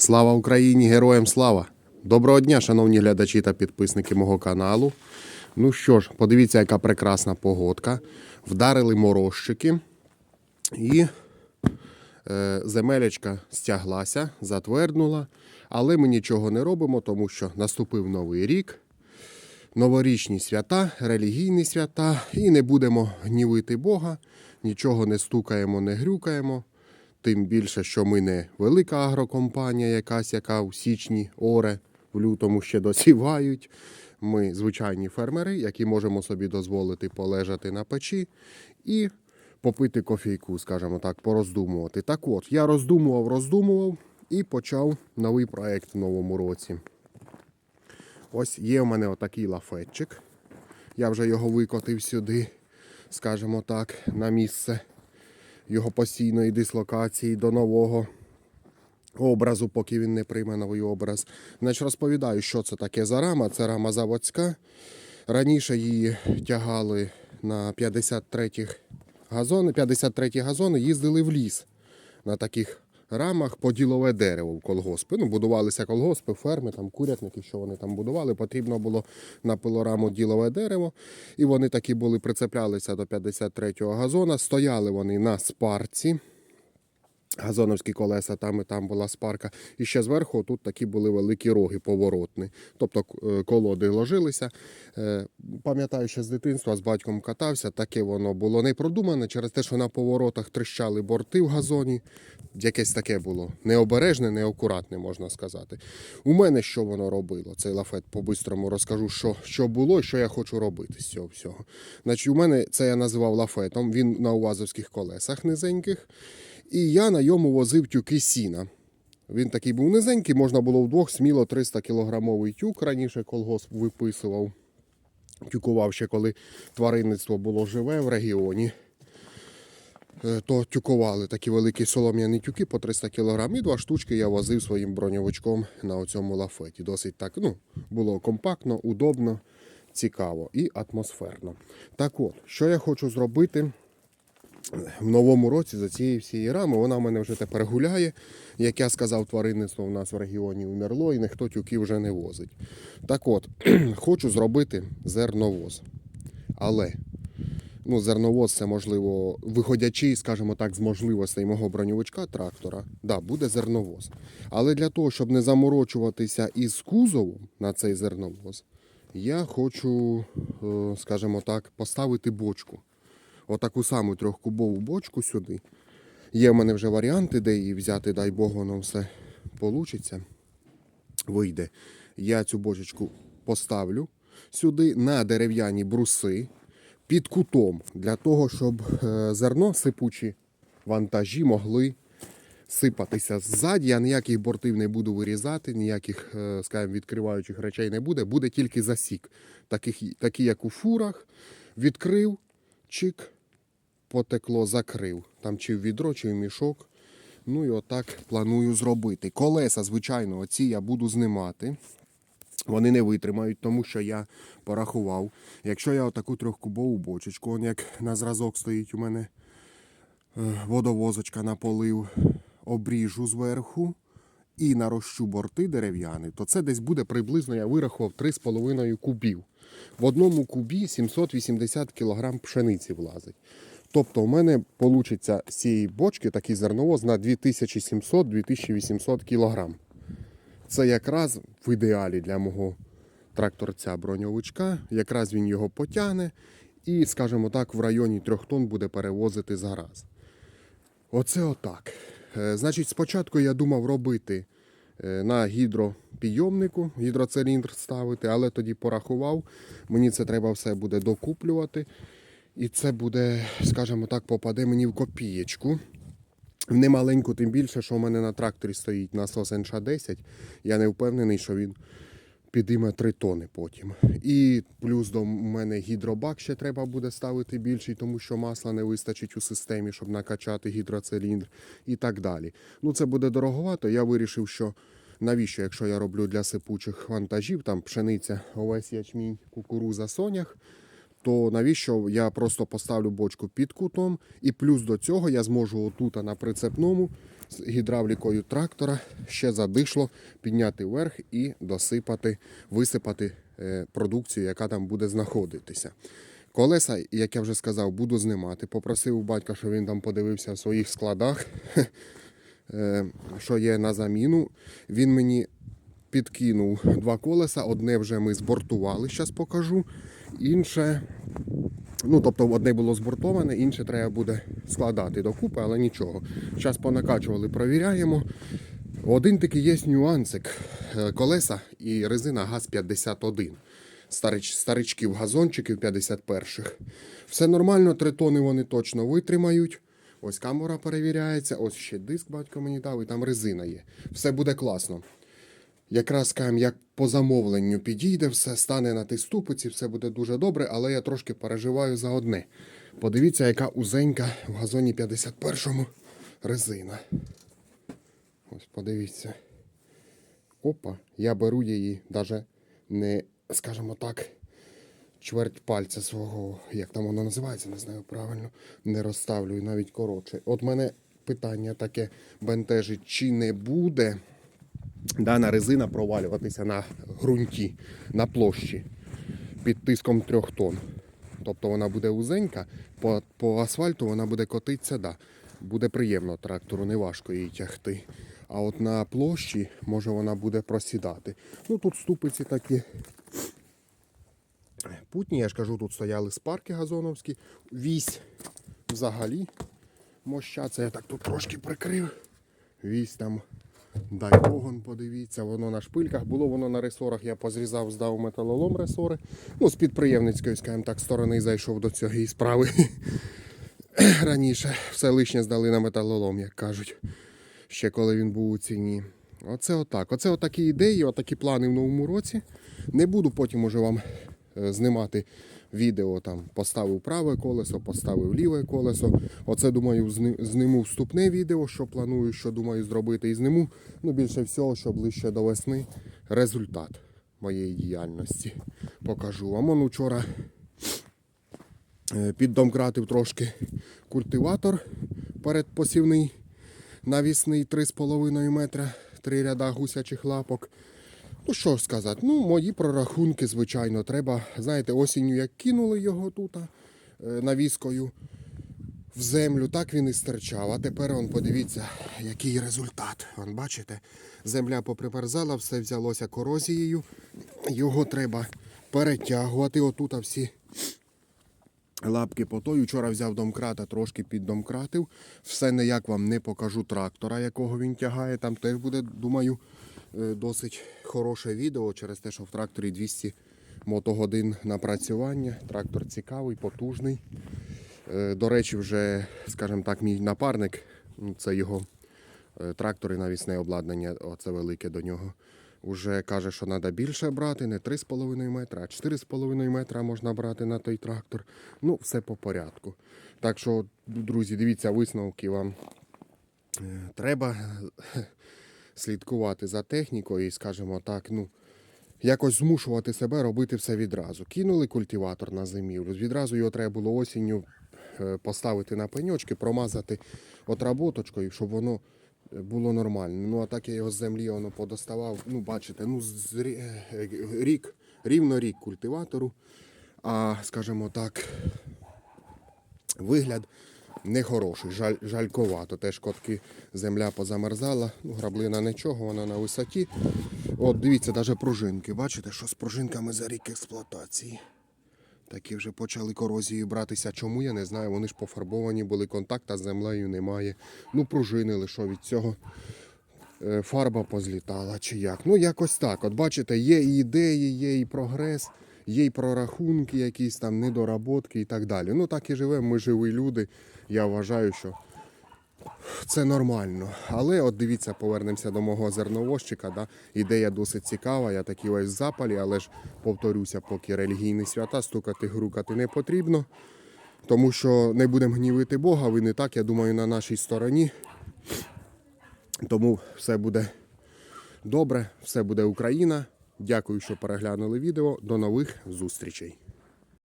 Слава Україні! Героям слава! Доброго дня, шановні глядачі та підписники мого каналу. Ну що ж, подивіться, яка прекрасна погодка. Вдарили морозчики і е, земелечка стяглася, затверднула. Але ми нічого не робимо, тому що наступив новий рік, новорічні свята, релігійні свята, і не будемо гнівити Бога, нічого не стукаємо, не грюкаємо. Тим більше, що ми не велика агрокомпанія, якась, яка у січні оре, в лютому ще досівають. Ми звичайні фермери, які можемо собі дозволити полежати на печі і попити кофійку, скажімо так, пороздумувати. Так от, я роздумував, роздумував і почав новий проект в новому році. Ось є в мене отакий лафетчик. Я вже його викотив сюди, скажімо так, на місце його постійної дислокації до нового образу, поки він не прийме новий образ. Значить, розповідаю, що це таке за рама. Це рама заводська. Раніше її тягали на 53-х газони. 53-ті газони їздили в ліс на таких рамах по ділове дерево в колгоспи. Ну, будувалися колгоспи, ферми, там курятники, що вони там будували. Потрібно було на пилораму ділове дерево. І вони такі були, прицеплялися до 53-го газона. Стояли вони на спарці. Газоновські колеса, там і там була спарка. І ще зверху тут такі були великі роги поворотні. Тобто е, колоди ложилися. Е, Пам'ятаю, що з дитинства з батьком катався, таке воно було не продумане через те, що на поворотах тріщали борти в газоні. Якесь таке було необережне, неакуратне, можна сказати. У мене що воно робило? Цей лафет по-бистрому розкажу, що, що було і що я хочу робити з цього всього. Значить, у мене це я називав лафетом. Він на увазовських колесах низеньких. І я на йому возив тюки сіна. Він такий був низенький, можна було вдвох сміло 300 кілограмовий тюк. Раніше колгосп виписував. Тюкував ще, коли тваринництво було живе в регіоні. Е, То тюкували такі великі солом'яні тюки по 300 кг. І два штучки я возив своїм броньовичком на цьому лафеті. Досить так ну, було компактно, удобно, цікаво і атмосферно. Так от, що я хочу зробити в новому році за цієї всієї рами. Вона в мене вже тепер гуляє. Як я сказав, тваринництво в нас в регіоні умерло і ніхто тюки вже не возить. Так от, хочу зробити зерновоз. Але ну, зерновоз це можливо, виходячи, скажімо так, з можливостей мого броньовичка трактора, да, буде зерновоз. Але для того, щоб не заморочуватися із кузовом на цей зерновоз, я хочу, е, скажімо так, поставити бочку отаку саму трьохкубову бочку сюди. Є в мене вже варіанти, де її взяти, дай Бог, воно все вийде. Вийде. Я цю бочечку поставлю сюди на дерев'яні бруси під кутом, для того, щоб е, зерно сипучі вантажі могли сипатися ззаді. Я ніяких бортів не буду вирізати, ніяких, е, скажімо, відкриваючих речей не буде. Буде тільки засік, таких, такі як у фурах. Відкрив, чик, потекло, закрив. Там чи в відро, чи в мішок. Ну і отак планую зробити. Колеса, звичайно, оці я буду знімати. Вони не витримають, тому що я порахував. Якщо я отаку трьохкубову бочечку, он як на зразок стоїть у мене е, водовозочка на полив, обріжу зверху і нарощу борти дерев'яні, то це десь буде приблизно, я вирахував 3,5 кубів. В одному кубі 780 кг пшениці влазить. Тобто, у мене вийде з цієї бочки такий зерновоз на 2700-2800 кг. Це якраз в ідеалі для мого тракторця броньовичка. Якраз він його потягне і, скажімо так, в районі 3 тонн буде перевозити зараз. Оце отак. Е, Значить, спочатку я думав робити е, на гідропійомнику, гідроциліндр ставити, але тоді порахував. Мені це треба все буде докуплювати. І це буде, скажімо так, попаде мені в копієчку. Не маленьку, тим більше, що у мене на тракторі стоїть насос НШ-10. Я не впевнений, що він підійме 3 тони потім. І плюс до мене гідробак ще треба буде ставити більший, тому що масла не вистачить у системі, щоб накачати гідроциліндр і так далі. Ну це буде дороговато. Я вирішив, що навіщо, якщо я роблю для сипучих вантажів, там пшениця, овес, ячмінь, кукуруза, сонях, то навіщо я просто поставлю бочку під кутом, і плюс до цього я зможу отут на прицепному з гідравлікою трактора, ще задишло, підняти вверх і досипати, висипати е, продукцію, яка там буде знаходитися. Колеса, як я вже сказав, буду знімати. Попросив у батька, щоб він там подивився в своїх складах, е, що є на заміну. Він мені підкинув два колеса. Одне вже ми збортували, зараз покажу. Інше, ну тобто одне було збортоване, інше треба буде складати докупи, але нічого. Зараз понакачували, провіряємо. Один такий є нюансик. Е, Колеса і резина ГАЗ-51. Старич, старичків газончиків 51-х. Все нормально, три тони вони точно витримають. Ось камера перевіряється, ось ще диск батько мені дав, і там резина є. Все буде класно. Якраз кажем, як по замовленню підійде все, стане на тій ступиці, все буде дуже добре, але я трошки переживаю за одне. Подивіться, яка узенька в газоні 51-му резина. Ось подивіться. Опа, я беру її навіть не, скажімо так, чверть пальця свого, як там воно називається, не знаю правильно, не розставлю навіть коротше. От мене питання таке бентежить, чи не буде дана резина провалюватися на ґрунті, на площі під тиском трьох тонн. Тобто вона буде узенька, по, по асфальту вона буде котитися, да. буде приємно трактору, не важко її тягти. А от на площі може вона буде просідати. Ну тут ступиці такі путні, я ж кажу, тут стояли спарки газоновські, вісь взагалі моща. Це я так тут трошки прикрив. Вісь там, дай Богон, подивіться, воно на шпильках. Було воно на ресорах, я позрізав, здав металолом ресори. Ну, з підприємницької, скажімо так, сторони зайшов до цієї справи. Раніше все лишнє здали на металолом, як кажуть, ще коли він був у ціні. Оце отак. Оце отакі ідеї, отакі плани в новому році. Не буду потім уже вам е, знімати відео. Там поставив праве колесо, поставив ліве колесо. Оце думаю, зни- зніму вступне відео, що планую, що думаю зробити. І зніму, ну більше всього, що ближче до весни, результат моєї діяльності покажу вам. Он вчора Е, Піддомкратив трошки культиватор передпосівний, навісний 3,5 метра, три ряда гусячих лапок. Ну що ж сказати, ну мої прорахунки, звичайно, треба. Знаєте, осінню як кинули його тут е, навіскою в землю, так він і стирчав. А тепер он подивіться, який результат. Вон, бачите, земля поприперзала, все взялося корозією. Його треба перетягувати. Отут всі лапки по той. Вчора взяв домкрата, трошки піддомкратив. Все ніяк вам не покажу трактора, якого він тягає. Там теж буде, думаю, досить хороше відео через те, що в тракторі 200 мотогодин напрацювання. Трактор цікавий, потужний. Е, До речі, вже, скажімо так, мій напарник, ну, це його е, трактор і навісне обладнання, оце велике до нього. Уже каже, що треба більше брати, не 3,5 метра, а 4,5 метра можна брати на той трактор. Ну, все по порядку. Так що, друзі, дивіться, висновки вам е, треба е, слідкувати за технікою і, скажімо так, ну, якось змушувати себе робити все відразу. Кинули культиватор на зимівлю, відразу його треба було осінню е, поставити на пеньочки, промазати отработочкою, щоб воно е, було нормально. Ну а так я його з землі воно подоставав. Ну, бачите, ну з е, рік, рівно рік культиватору. А скажімо так, вигляд нехороший, жаль, жальковато. Теж котки земля позамерзала, ну, граблина нічого, вона на висоті. От дивіться, навіть пружинки. Бачите, що з пружинками за рік експлуатації. Такі вже почали корозією братися. Чому я не знаю. Вони ж пофарбовані були, контакта з землею немає. Ну, пружинили, що від цього е, фарба позлітала чи як. Ну, якось так. От бачите, є і ідеї, є і прогрес, є і прорахунки, якісь там недоработки і так далі. Ну так і живемо, ми живі люди. Я вважаю, що це нормально. Але от дивіться, повернемося до мого зерновозчика. Да? Ідея досить цікава, я такий весь в запалі, але ж повторюся, поки релігійні свята стукати, грукати не потрібно. Тому що не будемо гнівити Бога, він і так, я думаю, на нашій стороні. Тому все буде добре, все буде Україна. Дякую, що переглянули відео. До нових зустрічей.